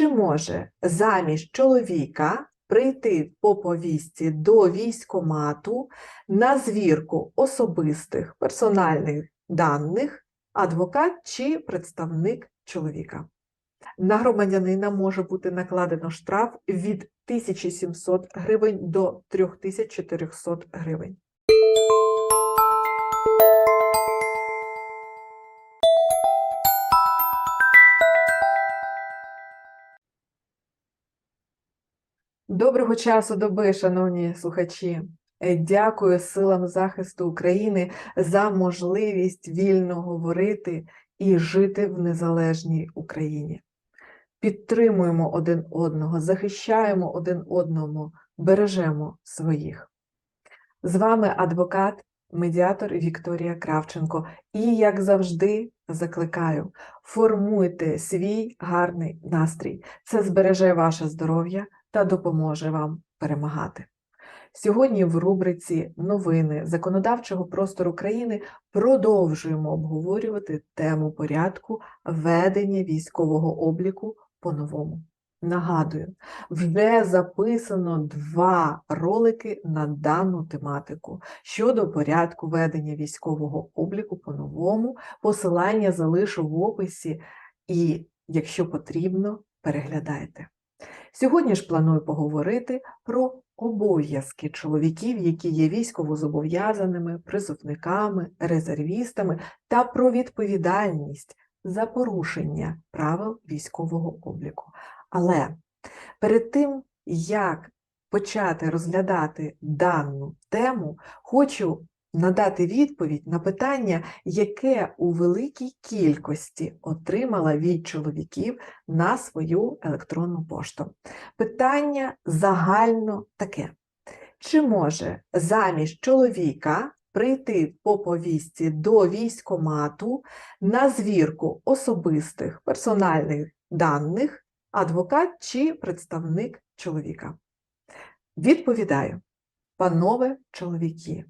Чи може замість чоловіка прийти по повістці до військомату на звірку особистих персональних даних адвокат чи представник чоловіка? На громадянина може бути накладено штраф від 1700 гривень до 3400 гривень. Доброго часу доби, шановні слухачі. Е, Дякую силам захисту України за можливість вільно говорити і жити в незалежній Україні. Підтримуємо один одного, захищаємо один одному, бережемо своїх. З вами адвокат, медіатор Вікторія Кравченко. І, як завжди, закликаю, формуйте свій гарний настрій. Це збереже ваше здоров'я та допоможе вам перемагати. Сьогодні в рубриці Новини законодавчого простору країни продовжуємо обговорювати тему порядку ведення військового обліку по-новому. Нагадую, вже записано два ролики на дану тематику щодо порядку ведення військового обліку по-новому. Посилання залишу в описі і, якщо потрібно, переглядайте. Сьогодні ж планую поговорити про обов'язки чоловіків, які є військовозобов'язаними, призовниками, резервістами, та про відповідальність за порушення правил військового обліку. Але перед тим, як почати розглядати дану тему, хочу надати відповідь на питання, яке у великій кількості отримала від чоловіків на свою електронну пошту. Питання загально таке: чи може замість чоловіка прийти по повістці до військомату на звірку особистих персональних даних адвокат чи представник чоловіка? Відповідаю, панове чоловіки,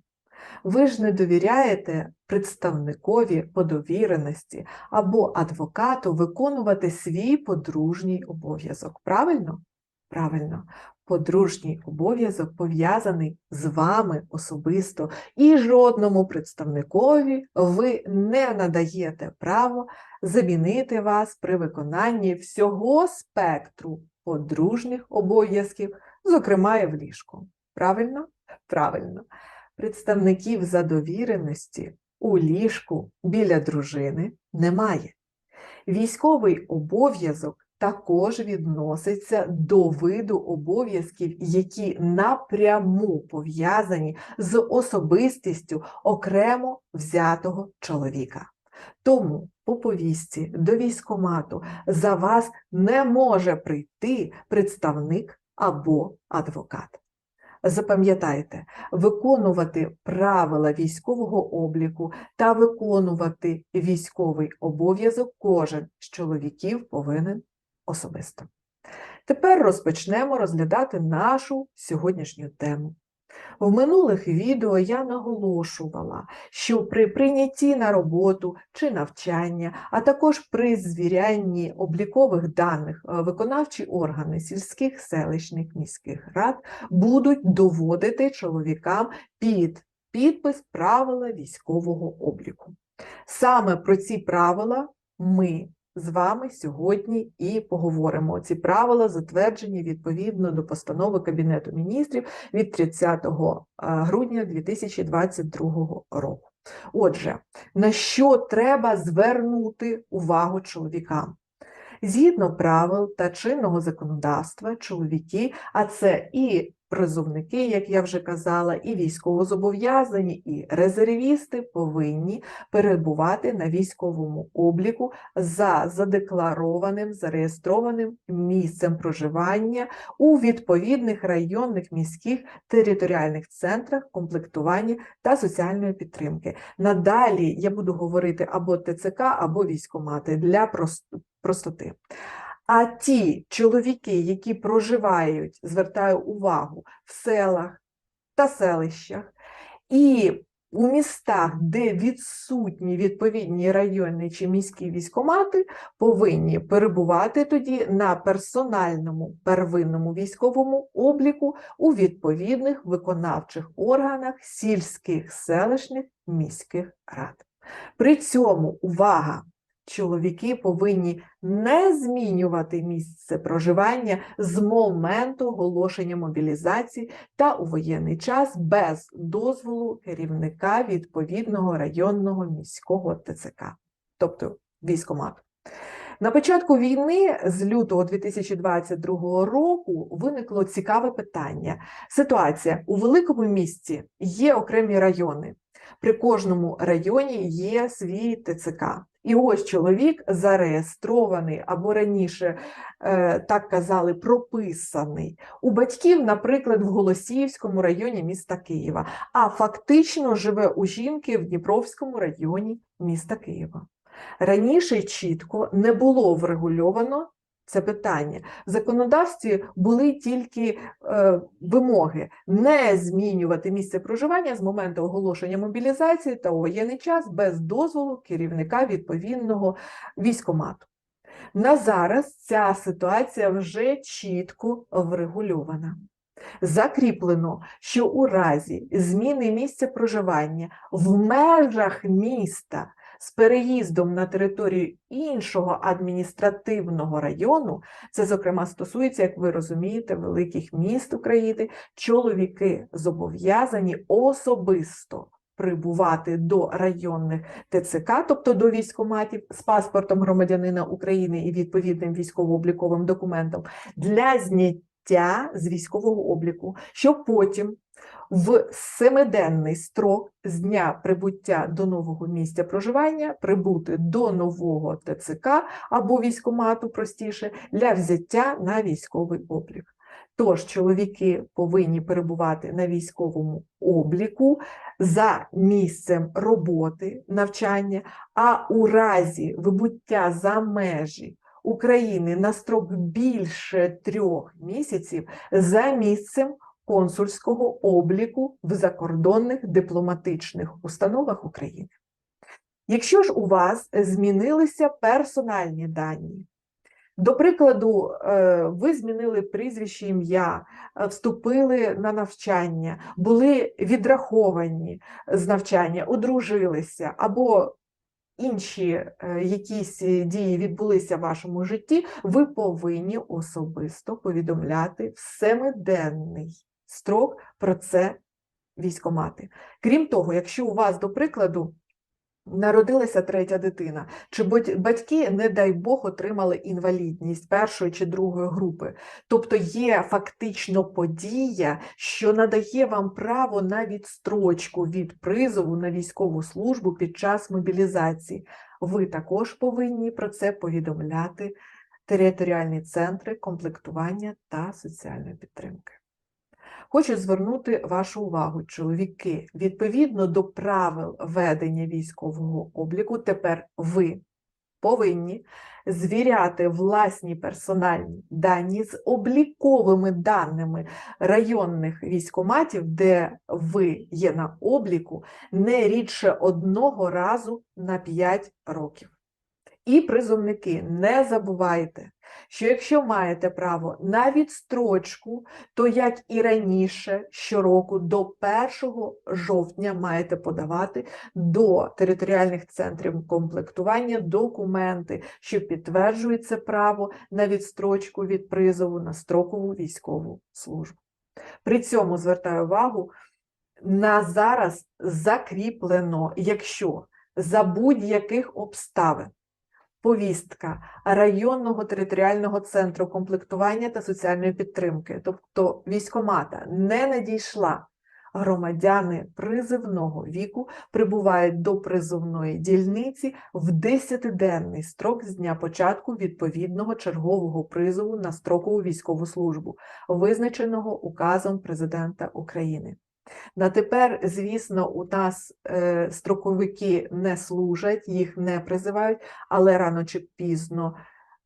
ви ж не довіряєте представникові по довіреності або адвокату виконувати свій подружній обов'язок. Правильно? Правильно. Подружній обов'язок пов'язаний з вами особисто, і жодному представникові ви не надаєте право замінити вас при виконанні всього спектру подружніх обов'язків, зокрема і в ліжку. Правильно? Правильно представників за довіреності у ліжку біля дружини немає. Військовий обов'язок також відноситься до виду обов'язків, які напряму пов'язані з особистістю окремо взятого чоловіка. Тому по повістці до військомату за вас не може прийти представник або адвокат. Запам'ятайте, виконувати правила військового обліку та виконувати військовий обов'язок кожен з чоловіків повинен особисто. Тепер розпочнемо розглядати нашу сьогоднішню тему. В минулих відео я наголошувала, що при прийнятті на роботу чи навчання, а також при звірянні облікових даних е, виконавчі органи сільських, селищних, міських рад будуть доводити чоловікам під підпис правила військового обліку. Саме про ці правила ми з вами сьогодні і поговоримо. Ці правила затверджені відповідно до постанови Кабінету міністрів від 30 грудня 2022 року. Отже, на що треба звернути увагу чоловікам? Згідно правил та чинного законодавства, чоловіки, а це і призовники, як я вже казала, і військовозобов'язані, і резервісти повинні перебувати на військовому обліку за задекларованим, зареєстрованим місцем проживання у відповідних районних міських територіальних центрах комплектування та соціальної підтримки. Надалі я буду говорити або ТЦК, або військомати для простоти. А ті чоловіки, які проживають, звертаю увагу, в селах та селищах, і У містах, де відсутні відповідні районні чи міські військомати, повинні перебувати тоді на персональному первинному військовому обліку у відповідних виконавчих органах сільських, селищних, міських рад. При цьому увага! Чоловіки повинні не змінювати місце проживання з моменту оголошення мобілізації та у воєнний час без дозволу керівника відповідного районного міського ТЦК, тобто військомату. На початку війни з лютого 2022 року виникло цікаве питання. Ситуація у великому місті є окремі райони. При кожному районі є свій ТЦК. І ось чоловік зареєстрований або раніше е, так казали, прописаний у батьків, наприклад, в Голосіївському районі міста Києва, а фактично живе у жінки в Дніпровському районі міста Києва. Раніше чітко не було врегульовано це питання. В законодавстві були тільки е, вимоги не змінювати місце проживання з моменту оголошення мобілізації та у воєнний час без дозволу керівника відповідного військомату. На зараз ця ситуація вже чітко врегульована. Закріплено, що у разі зміни місця проживання в межах міста з переїздом на територію іншого адміністративного району, це, зокрема, стосується, як ви розумієте, великих міст України, чоловіки зобов'язані особисто. Прибувати до районних ТЦК, тобто до військоматів з паспортом громадянина України і відповідним військово-обліковим документом для зняття з військового обліку, щоб потім в семиденний строк з дня прибуття до нового місця проживання прибути до нового ТЦК або військомату простіше для взяття на військовий облік. Тож чоловіки повинні перебувати на військовому обліку за місцем роботи, навчання, а у разі вибуття за межі України на строк більше трьох місяців за місцем консульського обліку в закордонних дипломатичних установах України. Якщо ж у вас змінилися персональні дані, до прикладу, е, ви змінили прізвище ім'я, е, вступили на навчання, були відраховані з навчання, одружилися, або інші е, якісь дії відбулися в вашому житті, ви повинні особисто повідомляти в семиденний строк про це військомати. Крім того, якщо у вас, до прикладу, Народилася третя дитина, чи батьки, не дай Бог, отримали інвалідність першої чи другої групи. Тобто є фактично подія, що надає вам право на відстрочку від призову на військову службу під час мобілізації. Ви також повинні про це повідомляти територіальні центри комплектування та соціальної підтримки. Хочу звернути вашу увагу, чоловіки, відповідно до правил ведення військового обліку, тепер ви повинні звіряти власні персональні дані з обліковими даними районних військоматів, де ви є на обліку, не рідше одного разу на 5 років. І призовники, не забувайте, що якщо маєте право на відстрочку, то як і раніше, щороку до 1 жовтня маєте подавати до територіальних центрів комплектування документи, що підтверджують це право на відстрочку від призову на строкову військову службу. При цьому звертаю увагу, на зараз закріплено, якщо за будь-яких обставин повістка районного територіального центру комплектування та соціальної підтримки, тобто військомата, не надійшла. Громадяни призивного віку прибувають до призовної дільниці в 10-денний строк з дня початку відповідного чергового призову на строкову військову службу, визначеного указом Президента України. На тепер, звісно, у нас е, строковики не служать, їх не призивають, але рано чи пізно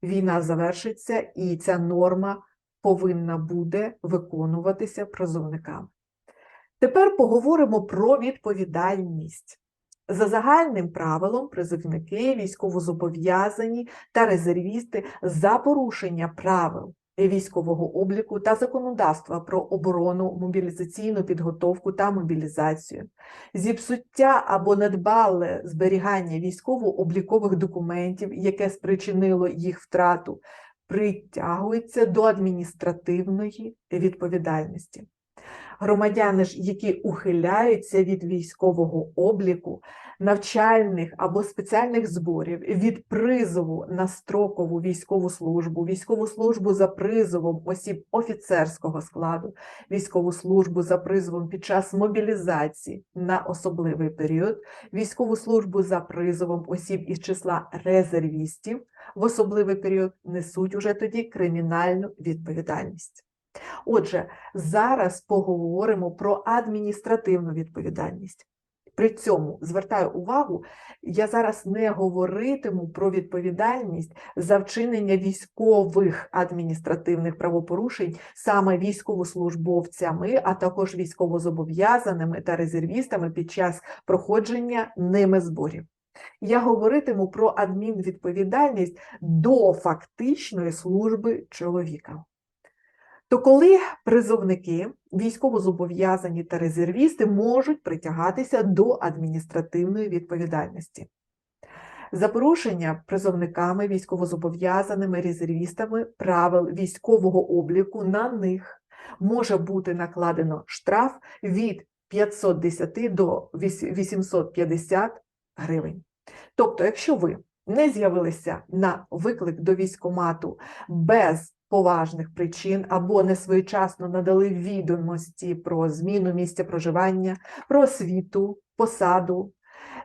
війна завершиться, і ця норма повинна буде виконуватися призовниками. Тепер поговоримо про відповідальність. За загальним правилом, призовники, військовозобов'язані та резервісти за порушення правил військового обліку та законодавства про оборону, мобілізаційну підготовку та мобілізацію, зіпсуття або недбале зберігання військово-облікових документів, яке спричинило їх втрату, притягується до адміністративної відповідальності. Громадяни ж, які ухиляються від військового обліку, навчальних або спеціальних зборів, від призову на строкову військову службу, військову службу за призовом осіб офіцерського складу, військову службу за призовом під час мобілізації на особливий період, військову службу за призовом осіб із числа резервістів в особливий період несуть уже тоді кримінальну відповідальність. Отже, зараз поговоримо про адміністративну відповідальність. При цьому звертаю увагу, я зараз не говоритиму про відповідальність за вчинення військових адміністративних правопорушень саме військовослужбовцями, а також військовозобов'язаними та резервістами під час проходження ними зборів. Я говоритиму про адмінвідповідальність до фактичної служби чоловіка. То коли призовники, військовозобов'язані та резервісти можуть притягатися до адміністративної відповідальності. За порушення призовниками, військовозобов'язаними резервістами правил військового обліку на них може бути накладено штраф від 510 до 850 гривень. Тобто, якщо ви не з'явилися на виклик до військомату без поважних причин або несвоєчасно надали відомості про зміну місця проживання, про освіту, посаду,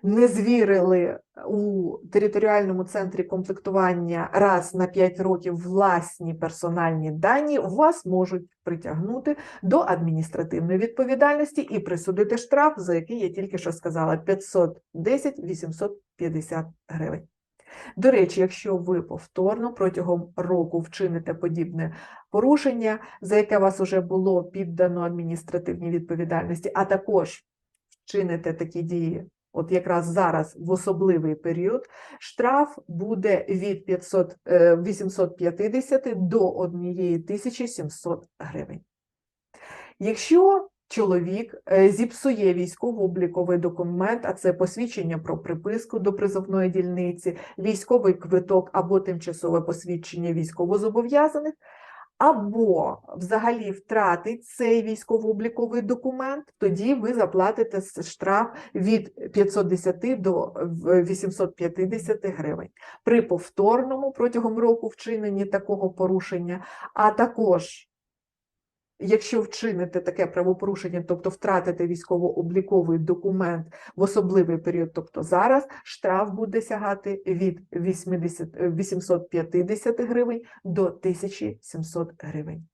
не звірили у територіальному центрі комплектування раз на 5 років власні персональні дані, вас можуть притягнути до адміністративної відповідальності і присудити штраф, за який я тільки що сказала, 510-850 гривень. До речі, якщо ви повторно протягом року вчините подібне порушення, за яке вас вже було піддано адміністративній відповідальності, а також вчините такі дії, от якраз зараз в особливий період, штраф буде від 500, 850 е, до 1700 гривень. Якщо чоловік е, зіпсує військово-обліковий документ, а це посвідчення про приписку до призовної дільниці, військовий квиток або тимчасове посвідчення військовозобов'язаних, або взагалі втратить цей військово-обліковий документ, тоді ви заплатите штраф від 510 до 850 гривень. При повторному протягом року вчиненні такого порушення, а також Якщо вчините таке правопорушення, тобто втратите військово-обліковий документ в особливий період, тобто зараз, штраф буде сягати від 80, 850 гривень до 1700 гривень.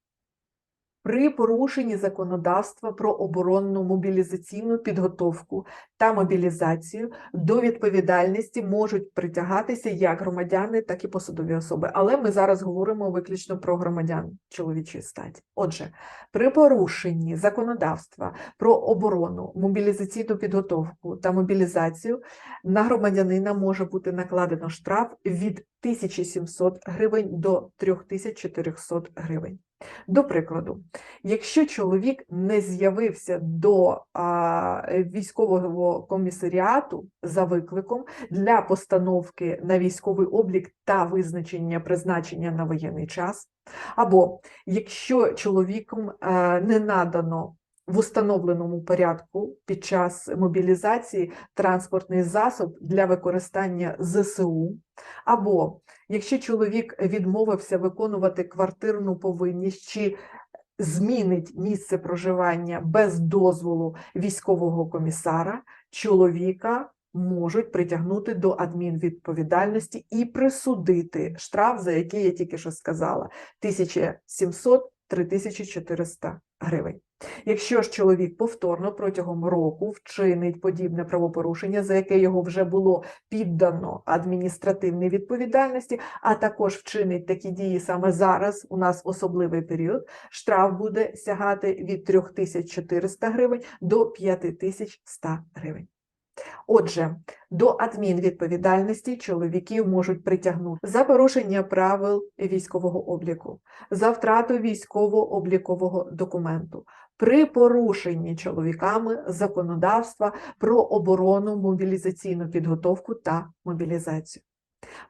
При порушенні законодавства про оборонну мобілізаційну підготовку та мобілізацію до відповідальності можуть притягатися як громадяни, так і посадові особи. Але ми зараз говоримо виключно про громадян чоловічої статі. Отже, при порушенні законодавства про оборону, мобілізаційну підготовку та мобілізацію на громадянина може бути накладено штраф від 1700 гривень до 3400 гривень. До прикладу, якщо чоловік не з'явився до а, військового комісаріату за викликом для постановки на військовий облік та визначення призначення на воєнний час, або якщо чоловіком а, не надано в установленому порядку під час мобілізації транспортний засоб для використання ЗСУ, або якщо чоловік відмовився виконувати квартирну повинність чи змінить місце проживання без дозволу військового комісара, чоловіка можуть притягнути до адмінвідповідальності і присудити штраф, за який я тільки що сказала, 1700-3400 гривень. Якщо ж чоловік повторно протягом року вчинить подібне правопорушення, за яке його вже було піддано адміністративній відповідальності, а також вчинить такі дії саме зараз, у нас особливий період, штраф буде сягати від 3400 гривень до 5100 гривень. Отже, до адмінвідповідальності чоловіків можуть притягнути за порушення правил військового обліку, за втрату військово-облікового документу, при порушенні чоловіками законодавства про оборону, мобілізаційну підготовку та мобілізацію.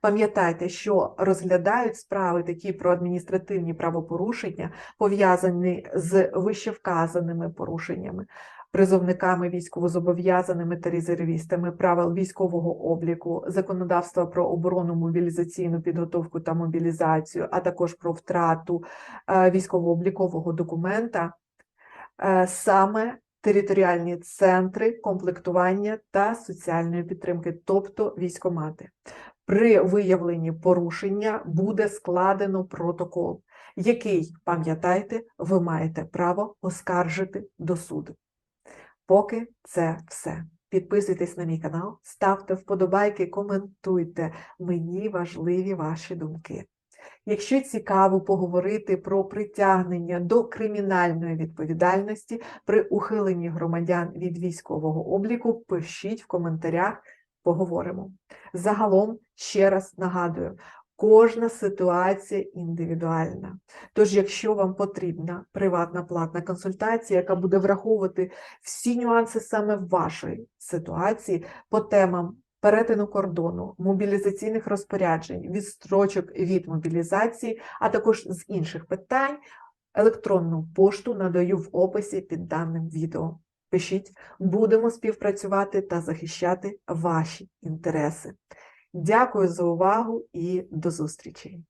Пам'ятайте, що розглядають справи такі про адміністративні правопорушення, пов'язані з вищевказаними порушеннями, призовниками військовозобов'язаними та резервістами правил військового обліку, законодавства про оборону, мобілізаційну підготовку та мобілізацію, а також про втрату е, військово-облікового документа, саме територіальні центри комплектування та соціальної підтримки, тобто військомати. При виявленні порушення буде складено протокол, який, пам'ятайте, ви маєте право оскаржити до суду. Поки це все. Підписуйтесь на мій канал, ставте вподобайки, коментуйте. Мені важливі ваші думки. Якщо цікаво поговорити про притягнення до кримінальної відповідальності при ухиленні громадян від військового обліку, пишіть в коментарях, поговоримо. Загалом, ще раз нагадую, кожна ситуація індивідуальна. Тож, якщо вам потрібна приватна платна консультація, яка буде враховувати всі нюанси саме вашої ситуації по темам перетину кордону, мобілізаційних розпоряджень, відстрочок від мобілізації, а також з інших питань, електронну пошту надаю в описі під даним відео. Пишіть, будемо співпрацювати та захищати ваші інтереси. Дякую за увагу і до зустрічі!